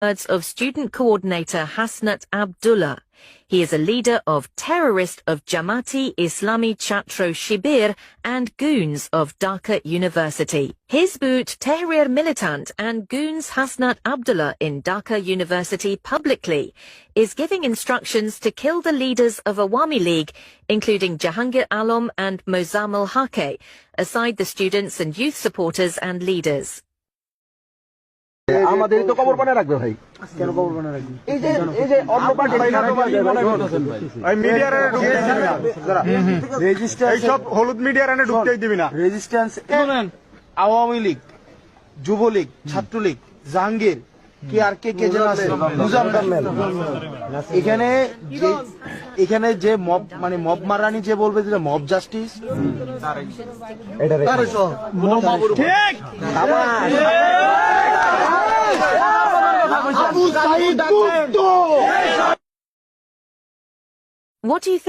words of student coordinator Hasnat Abdullah. He is a leader of terrorist of Jamati Islami Chatro Shibir and goons of Dhaka University. Hizbut Tahrir militant and goons Hasnat Abdullah in Dhaka University publicly is giving instructions to kill the leaders of Awami League, including Jahangir Alam and Mozammel Hake, aside the students and youth supporters and leaders. আমাদের তো কবর বানায় রাখবে ভাই। কেন খবর বানা রাখবি? এই যে এই যে অন্য পার্টি মিডিয়ার রেজিস্ট্যান্স এইসব হলুদ মিডিয়ার এনে ঢুকতেই দিবি না। রেজিস্ট্যান্স আওয়ামী লীগ যুবলীগ ছাত্রলীগ জাহাঙ্গীর কে আর কে কে যেন আছে? মুজাম্মেল। এখানে যে এখানে যে মব মানে মব মারানি যে বলবে যে mob justice What do you think?